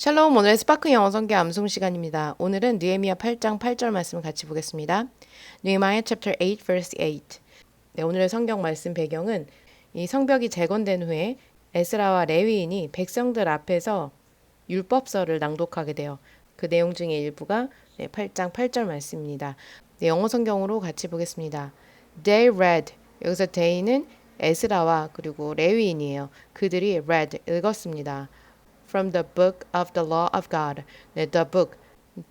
샬롬 오늘의 스파크 영어 성경 암송 시간입니다. 오늘은 느헤미야 8장 8절 말씀을 같이 보겠습니다. Nehemiah chapter 8 verse 8. 네, 오늘의 성경 말씀 배경은 이 성벽이 재건된 후에 에스라와 레위인이 백성들 앞에서 율법서를 낭독하게 돼요. 그 내용 중에 일부가 네, 8장 8절 말씀입니다. 네, 영어 성경으로 같이 보겠습니다. They read 여기서 they는 에스라와 그리고 레위인이에요. 그들이 read 읽었습니다. from the book of the law of God. 네, the book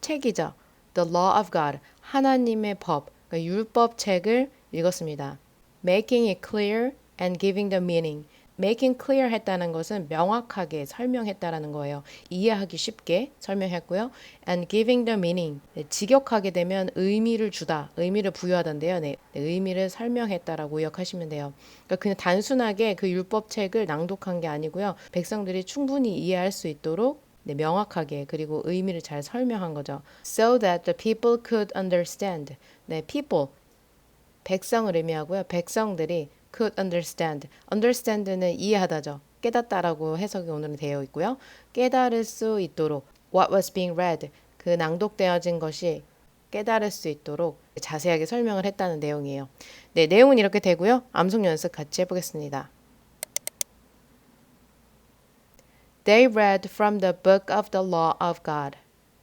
책이죠. The law of God 하나님의 법 그러니까 율법 책을 읽었습니다. Making it clear and giving the meaning. Making clear 했다는 것은 명확하게 설명했다라는 거예요. 이해하기 쉽게 설명했고요. And giving the meaning. 네, 직역하게 되면 의미를 주다, 의미를 부여하던데요. 네, 네, 의미를 설명했다라고 기억하시면 돼요. 그러니까 그냥 단순하게 그 율법책을 낭독한 게 아니고요. 백성들이 충분히 이해할 수 있도록 네, 명확하게 그리고 의미를 잘 설명한 거죠. So that the people could understand. 네, people 백성을 의미하고요. 백성들이 could understand. understand는 이해하다죠. 깨닫다라고 해석이 오늘은 되어 있고요. 깨달을 수 있도록 what was being read 그 낭독되어진 것이 깨달을 수 있도록 자세하게 설명을 했다는 내용이에요. 네, 내용은 이렇게 되고요. 암송 연습 같이 해보겠습니다. They read from the book of the law of God,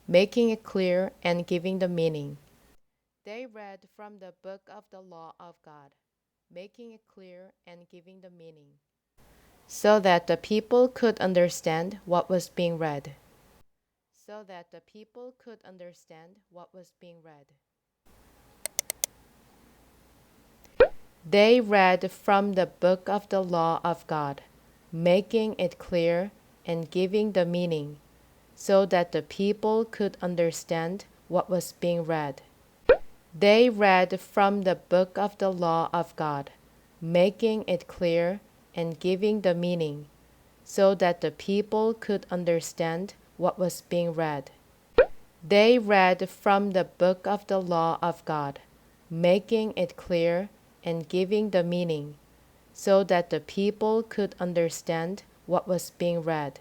making it clear and giving the meaning. They read from the book of the law of God. Making it clear and giving the meaning, so that the people could understand what was being read. So that the people could understand what was being read. They read from the book of the law of God, making it clear and giving the meaning, so that the people could understand what was being read. They read from the book of the law of God, making it clear and giving the meaning, so that the people could understand what was being read. They read from the book of the law of God, making it clear and giving the meaning, so that the people could understand what was being read.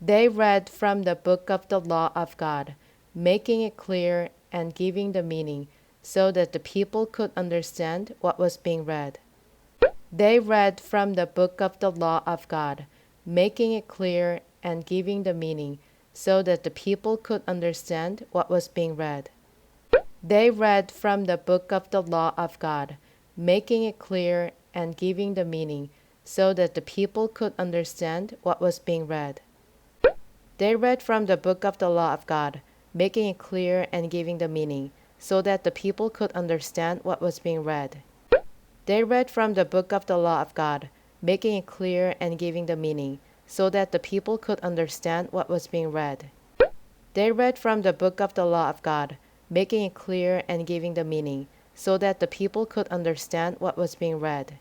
They read from the book of the law of God, making it clear and giving the meaning, so that the people could understand what was being read. They read from the book of the law of God, making it clear and giving the meaning, so that the people could understand what was being read. They read from the book of the law of God, making it clear and giving the meaning, so that the people could understand what was being read. They read from the book of the law of God, making it clear and giving the meaning, so that the people could understand what was being read. They read from the book of the law of God, making it clear and giving the meaning, so that the people could understand what was being read. They read from the book of the law of God, making it clear and giving the meaning, so that the people could understand what was being read.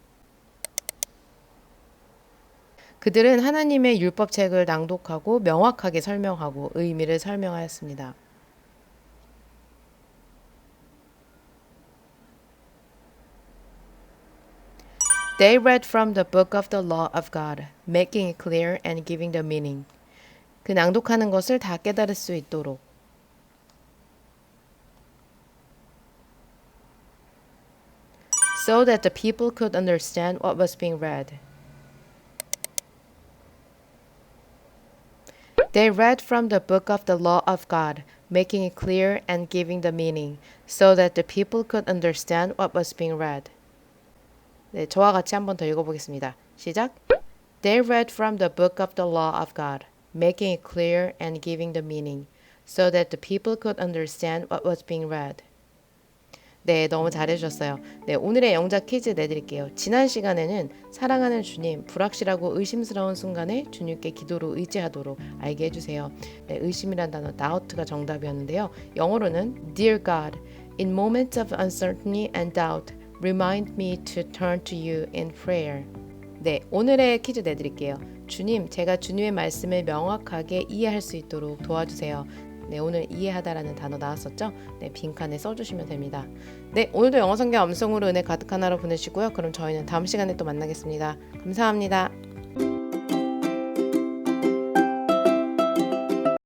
그들은 하나님의 율법책을 낭독하고 명확하게 설명하고 의미를 설명하였습니다. They read from the book of the law of God, making it clear and giving the meaning. 그 낭독하는 것을 다 깨달을 수 있도록. So that the people could understand what was being read. They read from the book of the law of God, making it clear and giving the meaning, so that the people could understand what was being read. 네, 저와 같이 한 번 더 읽어보겠습니다. 시작. They read from the book of the law of God, making it clear and giving the meaning, so that the people could understand what was being read. 네, 너무 잘해주셨어요. 네, 오늘의 영작 퀴즈 내드릴게요. 지난 시간에는 사랑하는 주님, 불확실하고 의심스러운 순간에 주님께 기도로 의지하도록 알게 해주세요. 네, 의심이란 단어 doubt가 정답이었는데요. 영어로는 Dear God, in moments of uncertainty and doubt, Remind me to turn to you in prayer. 네, 오늘의 퀴즈 내드릴게요. 주님, 제가 주님의 말씀을 명확하게 이해할 수 있도록 도와주세요. 네, 오늘 이해하다라는 단어 나왔었죠? 네, 빈칸에 써주시면 됩니다. 네, 오늘도 영어 성경 음성으로 은혜 가득한 하루 보내시고요. 그럼 저희는 다음 시간에 또 만나겠습니다. 감사합니다.